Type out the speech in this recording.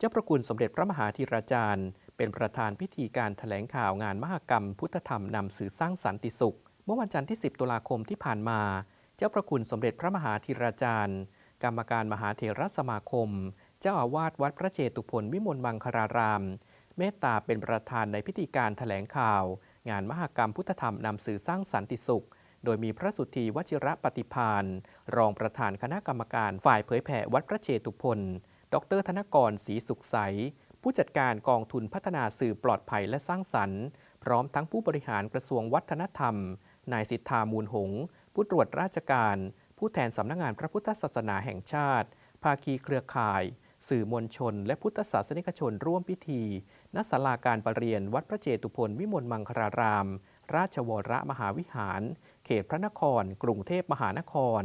จ้าประคุณสมเด็จพระมหาธีราจารย์ เป็นประธานพิธีการแถลงข่าวงานมหกรรม พุทธธรรมนำสื่อสร้างสันติสุข เมื่อวันจันทร์ที่ 10 ตุลาคมที่ผ่านมา เจ้าประคุณสมเด็จพระมหาธีราจารย์ กรรมการมหาเถรสมาคม เจ้าอาวาสวัดพระเจตุพนวิมลมังคาราราม เมตตาเป็นประธานในพิธีการแถลงข่าว งานมหกรรมพุทธธรรมนำสื่อสร้างสันติสุขโดยมีพระสุธีวชิระปฏิพาน รองประธานคณะกรรมการฝ่ายเผยแผ่วัดพระเจตุพน ดร ธนกรศรีสุขใส ผู้จัดการกองทุนพัฒนาสื่อปลอดภัยและสร้างสรรค์ พร้อมทั้งผู้บริหารกระทรวงวัฒนธรรม นายสิทธามูลหง ผู้ตรวจราชการ ผู้แทนสำนักงานพระพุทธศาสนาแห่งชาติ ภาคีเครือข่าย สื่อมวลชน และพุทธศาสนิกชนร่วมพิธี ณ ศาลาการประเรียน วัดพระเจตุพนวิมลมังคลาราม ราชวรมหาวิหาร เขตพระนคร กรุงเทพมหานคร